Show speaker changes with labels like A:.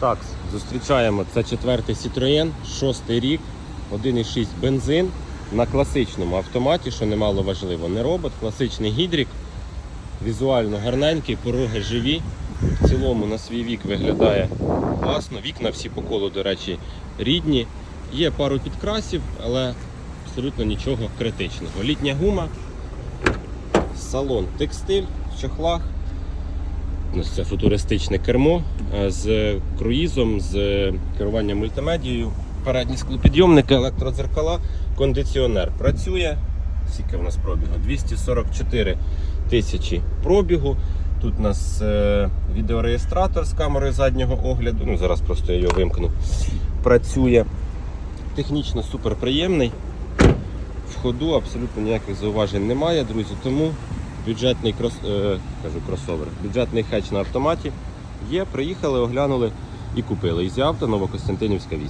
A: Так, зустрічаємо. Це четвертий Citroën, шостий рік, 1,6 бензин на класичному автоматі, що немало важливо. Не робот, класичний гідрік. Візуально гарненький, пороги живі. В цілому на свій вік виглядає класно. Вікна всі по колу, до речі, рідні. Є пару підкрасів, але абсолютно нічого критичного. Літня гума, салон текстиль в чохлах. Ось це футуристичне кермо е, з круїзом, з керуванням мультимедією. Передні склопідйомники, електродзеркала, кондиціонер працює. Скільки в нас пробігу? 244 тисячі пробігу. Тут у нас е, відеореєстратор з камерою заднього огляду. Ну, зараз просто я його вимкну. Працює. Технічно супер приємний. В ходу абсолютно ніяких зауважень немає, друзі. Тому бюджетний крос... е, кажу, кросовер, бюджетний хедж на автоматі є. Приїхали, оглянули і купили. Ізі авто Новокостянтинівська 8.